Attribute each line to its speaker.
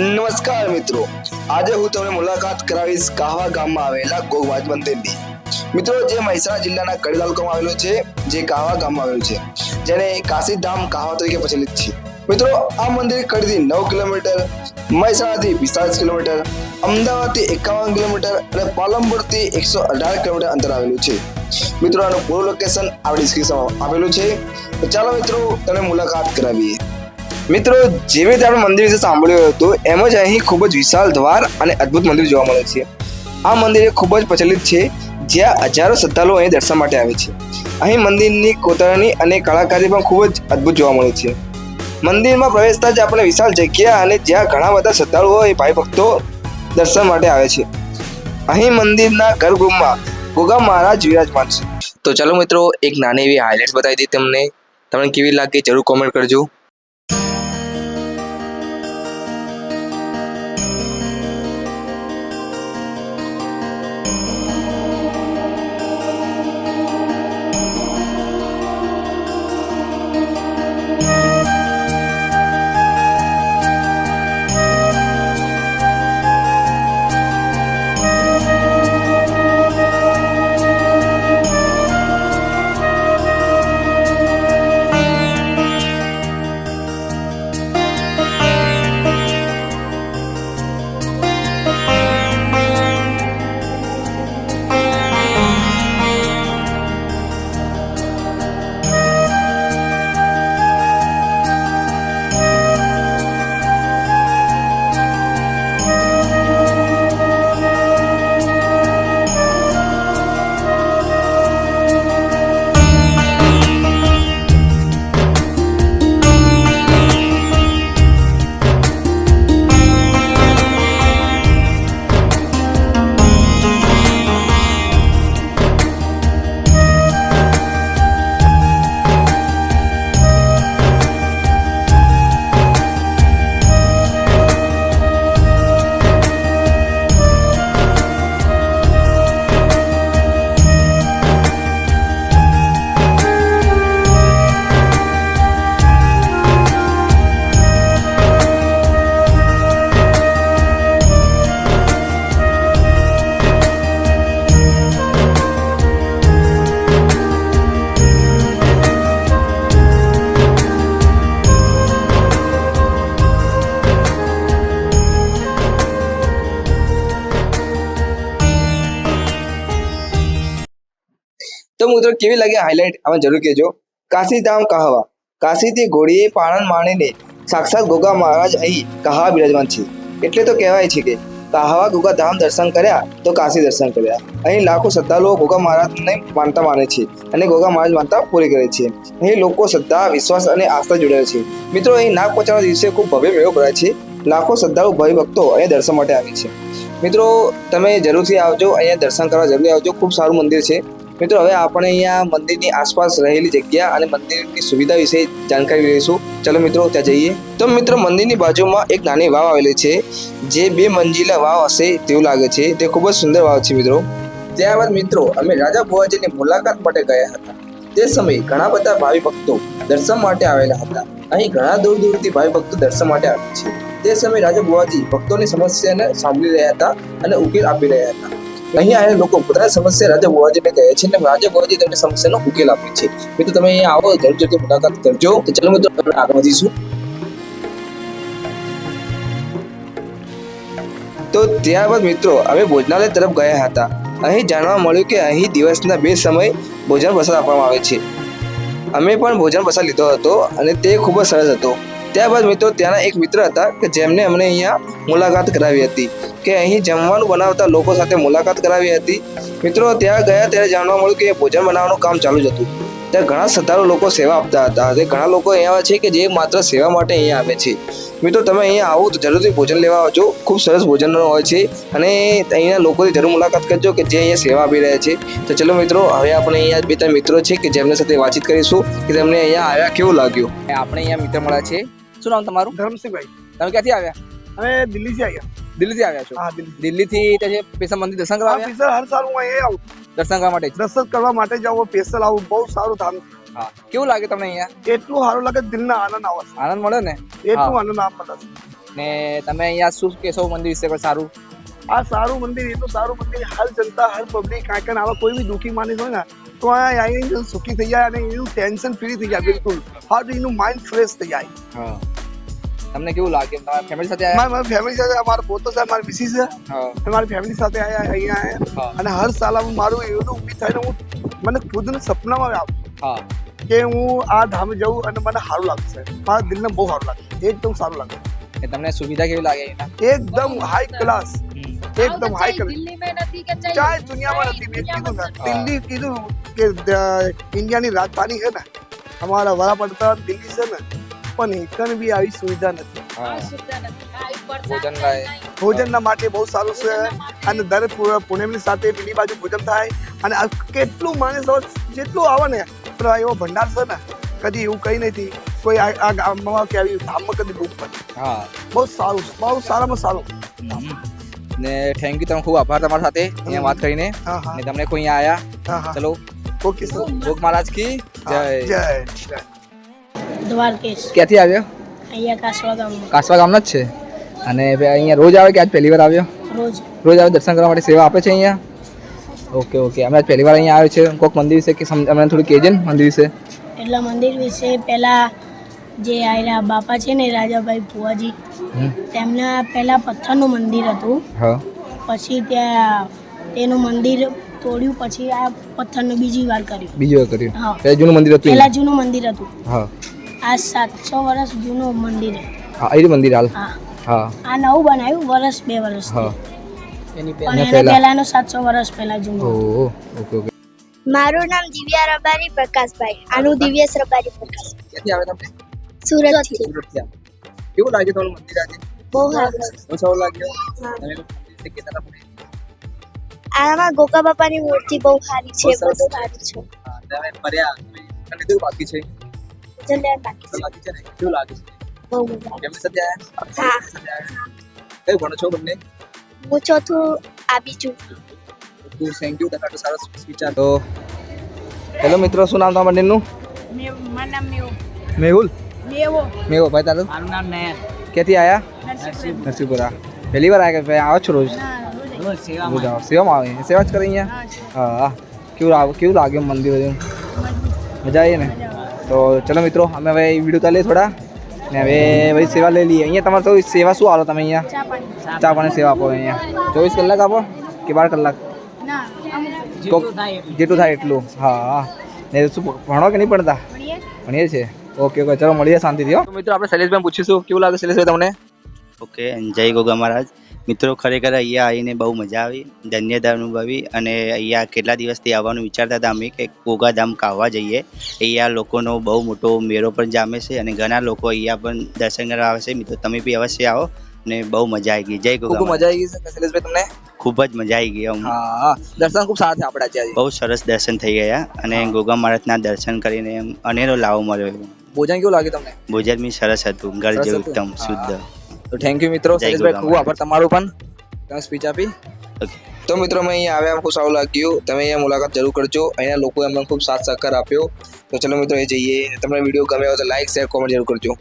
Speaker 1: નમસ્કાર મિત્રો. આજે હું તમને મુલાકાત કરાવીશ કાહવા ગામમાં આવેલા ગોગવાજ મંદિરની. મિત્રો, જે મહેસાણા જિલ્લાના કડી તાલુકામાં આવેલું છે, જે કાહવા ગામમાં આવેલું છે, જેને કાશીધામ કાહવા તરીકે પ્રચલિત છે. મિત્રો, આ મંદિર કડીથી નવ કિલોમીટર, મહેસાણાથી પિસ્તાલીસ કિલોમીટર, અમદાવાદથી એકાવન કિલોમીટર અને પાલનપુરથી એકસો અઢાર કિલોમીટર અંતર આવેલું છે. મિત્રો, આનું પૂરું લોકેશન આપણી ડિસ્ક્રિપ્શનમાં આપેલું છે. ચાલો મિત્રો તમે મુલાકાત કરાવીએ. મિત્રો, જેવી રીતે આપણે મંદિર વિશે સાંભળ્યું હતું, એમ જ અહીં ખૂબ જ વિશાળ દ્વાર અને અદ્ભુત મંદિર જોવા મળે છે. આ મંદિર એ ખૂબ જ પ્રચલિત છે, જ્યાં હજારો શ્રદ્ધાળુઓ અહીં દર્શન માટે આવે છે. અહીં મંદિરની કોતરણી અને કલાકારી પણ ખૂબ જ અદ્ભુત જોવા મળે છે. મંદિરમાં પ્રવેશતા જ આપણે વિશાળ જગ્યા અને જ્યાં ઘણા બધા શ્રદ્ધાળુઓ એ ભાઈ ભક્તો દર્શન માટે આવે છે. અહીં મંદિરના ગર્ભગૃહમાં ગોગા મહારાજ વિરાજમાન છે. તો ચાલો મિત્રો, એક નાની એવી હાઇલાઇટ્સ બતાવી દઈએ તમને. તમને કેવી લાગે જરૂર કોમેન્ટ કરજો. તો મિત્રો, કેવી લાગે હાઇલાઇટ અમે જરૂર કહેજો. કાશીધામ કહાવા. કાશીથી ઘોડીએ પાણન માણીને સાક્ષાત ગોગા મહારાજ અહીં કહાવા બિરાજમાન છે. એટલે તો કહેવાય છે કે કહાવા ગોગા ધામ દર્શન કર્યા તો કાશી દર્શન કર્યા. અહીં લાખો શ્રદ્ધાળુઓ ગોગા મહારાજને માનતા માને છે અને ગોગા મહારાજ માનતા પૂરી કરે છે. અહીં લોકો શ્રદ્ધા, વિશ્વાસ અને આસ્થા જોડાયેલ છે. મિત્રો, અહીં નાગ પંચમના દિવસે ખૂબ ભવ્ય મેળો ભરાય છે. લાખો શ્રદ્ધાળુ ભાઈ ભક્તો અહીંયા દર્શન માટે આવે છે. મિત્રો, તમે જરૂરથી આવજો. અહીંયા દર્શન કરવા જરૂરી આવજો. ખૂબ સારું મંદિર છે. મિત્રો, હવે આપણે અહીંયા મંદિરની આસપાસ રહેલી જગ્યા અને મંદિરની સુવિધા વિશે જાણકારી લઈશું. ચલો મિત્રો, ત્યાં જઈએ. તો મિત્રો, મંદિરની બાજુમાં એક નાની વાવ આવેલી છે, જે બે મંજિલા વાવ હશે તેવું લાગે છે. તે ખૂબ જ સુંદર વાવ છે મિત્રો. ત્યારબાદ મિત્રો, અમે રાજા ભુવાજીની મુલાકાત માટે ગયા હતા. તે સમયે ઘણા બધા ભાવિ ભક્તો દર્શન માટે આવેલા હતા. અહીં ઘણા દૂર દૂરથી ભાવિ ભક્તો દર્શન માટે આવે છે. તે સમયે રાજા ભુવાજી ભક્તોની સમસ્યાને સાંભળી રહ્યા હતા અને ઉકેલ આપી રહ્યા હતા. અહીં આવેલા લોકો પોતાની સમસ્યા રાજા ગોવાજીને કહે છે અને રાજા ગોવાજી તેમની સમસ્યાનો ઉકેલ આપે છે. મિત્રો, તમે અહીંયા આવો, જરૂર જરૂર મુલાકાત કરજો. તો ચલો મિત્રો આગળ વધીશું. તો ત્યારબાદ મિત્રો, અમે ભોજનાલય તરફ ગયા હતા. અહીં જાણવા મળ્યું કે અહીં દિવસના બે સમય ભોજન પ્રસાદ આપવામાં આવે છે. અમે પણ ભોજન પ્રસાદ લીધો હતો અને તે ખૂબ જ સરસ હતો. ત્યારબાદ મિત્રો, ત્યાંના એક મિત્ર હતા કે જેમને અમને અહીંયા મુલાકાત કરાવી હતી. કે અહીં જમવાનું બનાવતા લોકો સાથે મુલાકાત કરાવી હતી. મિત્રો ત્યાં ગયા ત્યારે જાણવા મળ્યું કે ભોજન બનાવવાનું કામ ચાલુ જ હતું. ત્યાં ઘણા શ્રદ્ધાળુ લોકો સેવા આપતા હતા તે ઘણા લોકો એવા છે કે જે માત્ર સેવા માટે અહીંયા આવે છે. મિત્રો તમે અહીંયા આવો તો જરૂરથી ભોજન લેવા આવજો. ખૂબ સરસ ભોજન હોય છે અને અહીંના લોકોની જરૂર મુલાકાત કરજો કે જે અહીંયા સેવા આપી રહ્યા છે. તો ચલો મિત્રો હવે આપણે અહીંયા બે ત્રણ મિત્રો છે કે જેમની સાથે વાતચીત કરીશું કે તેમને અહીંયા આવ્યા કેવું લાગ્યું? આપણે અહીંયા મિત્ર મળ્યા છે. શું નામ તમારું?
Speaker 2: ધર્મસિંહભાઈ.
Speaker 1: તમે ક્યાંથી આવ્યા?
Speaker 2: અમે દિલ્હીથી આવ્યા.
Speaker 1: દિલ્હીથી આવ્યા છો?
Speaker 2: હા દિલ્હી
Speaker 1: દિલ્હીથી ત્યાં પેશા મંદિર દર્શન કરવા આવ્યા?
Speaker 2: સ્પેશિયલ હર સાલ હું અહીંયા આવું.
Speaker 1: દર્શન કરવા માટે
Speaker 2: દર્શન કરવા માટે જ આવું સ્પેશિયલ આવું બહુ સારું ધામ
Speaker 1: હા. કેવું લાગે તમને અહીંયા?
Speaker 2: એટલું સારું લાગે દિલના આનંદ આવે
Speaker 1: આનંદ મળે ને?
Speaker 2: એટલું આનંદ આપ મળે
Speaker 3: ને તમે અહીંયા શું કેશો મંદિર વિશે? કોઈ સારું?
Speaker 2: આ સારું મંદિર એટલું સારું મંદિર. હર જનતા હર પબ્લિક કાંઈ કાંઈ આવા કોઈ બી દુઃખી માણસ હોય ને તો અહીંયા સુખી થઈ જાય અને એનું ટેન્શન ફ્રી થઈ જાય બિલકુલ. હા તો એનું માઇન્ડ ફ્રેશ થઈ જાય.
Speaker 3: હા. તમને કેવું લાગે? તમારા ફેમિલી સાથે આયા?
Speaker 2: મારી મારી ફેમિલી સાથે અમારો પોતો છે મારી મિસિસ છે. મારી ફેમિલી સાથે આયા અહીંયા આયા. અને હર સાલ હું મારું એવું ઊભી થઈને હું મને ખુદને સપનામાં આવું
Speaker 3: હા.
Speaker 2: કે હું આ ધામ જઉં અને મને સારું લાગશે. મારા દિલને બહુ સારું લાગે. એકદમ સારું લાગે.
Speaker 3: તમને સુવિધા કેવી લાગે
Speaker 2: એકદમ હાઈ ક્લાસ એકદમ હાઈ ક્લાસ ચાહે દુનિયામાં નથી. મેં કીધું ને દિલ્હી કીધું કે ઇન્ડિયાની રાજધાની છે ને. અમારા વડાપ્રધાન દિલ્હી છે ને. પણ એકણ બી આવી સુવિધા નથી. ભોજનના માટે બહુ સારું છે. અને દરેક પુ- પૂનમની સાથે પેલી બાજુ ભોજન થાય. અને આ કેટલું માણસ જેટલું આવે ને એવો ભંડાર છે ને કદી એવું કઈ નથી. કોઈ આ ગામમાં કે આવી ધામમાં કદી બુક
Speaker 3: હા.
Speaker 2: બહુ સારું છે. બહુ સારામાં સારું.
Speaker 3: ને થેન્ક યુ તમે ખૂબ આભાર તમારા સાથે. અહીંયા વાત કરીને. ને તમને કોઈ અહીંયા આયા.
Speaker 2: હા હા.
Speaker 3: ચલો.
Speaker 2: ઓકે સર
Speaker 3: ભોગ મહારાજ કી જય.
Speaker 2: જય. જય.
Speaker 4: દ્વારકેશ.
Speaker 3: ક્યાંથી આવ્યો?
Speaker 4: અહીંયા કાસવા ગામમાં.
Speaker 3: કાસવા ગામના જ છે? અને અહીંયા રોજ આવે કે આજ પહેલી વાર આવ્યો?
Speaker 4: રોજ.
Speaker 3: રોજ આવે દર્શન કરવા માટે સેવા આપે છે અહીંયા? Okay okay. અમે આજ પહેલી વાર અહીંયા આવ્યો છે. કોઈક મંદિર વિશે કે અમને થોડું કહેજે ને મંદિર વિશે.
Speaker 4: એટલે મંદિર વિશે પહેલાં જે આયરા બાપા છે ને રાજાભાઈ
Speaker 3: ભુવાજી.
Speaker 4: તેમના પહેલા પથ્થરનું મંદિર હતું.
Speaker 3: હા.
Speaker 4: પછી ત્યાં તેનું મંદિર તોડ્યું પછી આ પથ્થરનું બીજી વાર કર્યું.
Speaker 3: બીજી વાર કર્યું.
Speaker 4: હા.
Speaker 3: જૂનું મંદિર હતું
Speaker 4: પહેલા જૂનું મંદિર હતું.
Speaker 3: હા.
Speaker 4: આ સાતસો વર્ષ જૂનું મંદિર
Speaker 3: હા એ મંદિર હાલ.
Speaker 4: હા. આ નવું બનાવ્યું વર્ષ બે વર્ષ
Speaker 3: હા.
Speaker 4: એની
Speaker 3: એના
Speaker 4: એના
Speaker 3: પહેલા.
Speaker 4: પહેલાનું સાતસો વર્ષ પહેલા જૂનું.
Speaker 3: ઓહો ઓકે ઓકે.
Speaker 5: મારું નામ દિવ્યા રબારી પ્રકાશભાઈ. આનું દિવ્યેશ રબારી પ્રકાશ.
Speaker 3: ક્યાંથી આવે તમને?
Speaker 5: સુરતથી.
Speaker 3: સુરતથી કેવું લાગે તમારું મંદિર આજે?
Speaker 5: બહુ સારું.
Speaker 3: બહુ સારું લાગ્યો? તમે.
Speaker 5: આમાં ગોકા બાપાની મૂર્તિ બહુ સારી છે. બધું સારું છે.
Speaker 3: તમે ફર્યા. તમે અને બાકી છે.
Speaker 5: જલ્દી બાકી છે.
Speaker 3: છે ને? કેવું લાગે છે?
Speaker 5: બહુ મજા આવે.
Speaker 3: ફેમિલી સાથે
Speaker 5: હા.
Speaker 3: કઈ ભણો છો બંને?
Speaker 5: હું ચોથું આ બીજું
Speaker 3: તું થેન્ક યુ તમારો સારો વિચાર. તો હેલો મિત્રો શું નામ તમારું મંદિરનું
Speaker 4: મારું નામ મેવો
Speaker 3: મેહુલ? મેહુલ. ભાઈ તારું?
Speaker 4: મારું નામ નયન.
Speaker 3: ક્યાંથી આયા? નરસિંહપુરા. પહેલી વાર આવ્યા ભાઈ આવો છો રોજ? રોજ. સેવામાં આવે? સેવા જ કરે અહીંયા? હા હા કેવું લાગ કેવું લાગ્યું મંદિર મજા આવી ને? તો ચલો મિત્રો અમે હવે વીડિયો ચાલીએ થોડા. ને હવે ભાઈ સેવા લઈ લઈએ. અહીંયા તમારે તો સેવા શું આવો તમે અહીંયા?
Speaker 4: ચા પાણી.
Speaker 3: સેવા આપો અહીંયા. ચોવીસ કલાક આપો કે બાર કલાક? જેટલું થાય એટલું. હા હા. ને શું ભણો કે નહીં ભણતા? ભણીએ. છે ઓકે ઓકે. ચલો મળીએ શાંતિથી હો. મિત્રો આપણે શૈલેષભાઈ પૂછીશું. કેવું લાગે શૈલેષભાઈ તમને?
Speaker 6: ઓકે જય ગોગા મહારાજ. મિત્રો ખરેખર અહીંયા આવીને બહુ મજા આવી ધન્યતા અનુભવી અને અહીંયા કેટલા દિવસથી આવવાનું વિચારતા હતા અમે કે ગોગાધામ કાવા જઈએ. અહીંયા લોકોનો બહુ મોટો મેળો પણ જામે છે અને ઘણા લોકો અહીંયા પણ દર્શન કરવા આવે છે. મિત્રો તમે બી અવશ્ય આવો અને બહુ મજા આવી ગઈ. જય ગોગા
Speaker 3: મજા આવી ગઈ શૈલેષભાઈ તમને?
Speaker 6: ખૂબ જ મજા આવી ગઈ
Speaker 3: હા દર્શન ખૂબ સારા થયા આપણા આજે
Speaker 6: બહુ સરસ દર્શન થઈ ગયા અને ગોગા મહારાજના દર્શન કરીને અનેરો લાવો મળ્યો.
Speaker 3: ભોજન કેવું લાગ્યું તમને?
Speaker 6: ભોજન બી સરસ હતું. ઘર જેવું એકદમ શુદ્ધ.
Speaker 3: તો થેન્ક યુ મિત્રો.
Speaker 6: સરેશભાઈ
Speaker 3: ખૂબ આભાર તમારું પણ. તમે સ્પીચ આપી.
Speaker 1: તો મિત્રો મેં અહીંયા આવ્યા ખૂબ સારું લાગ્યું. તમે અહીંયા મુલાકાત જરૂર કરજો. અહીંયા લોકોએ અમને ખૂબ સાથ સહકાર આપ્યો. તો ચલો મિત્રો એ જઈએ. તમને વીડિયો ગમે હોય તો લાઈક શેર કોમેન્ટ જરૂર કરજો.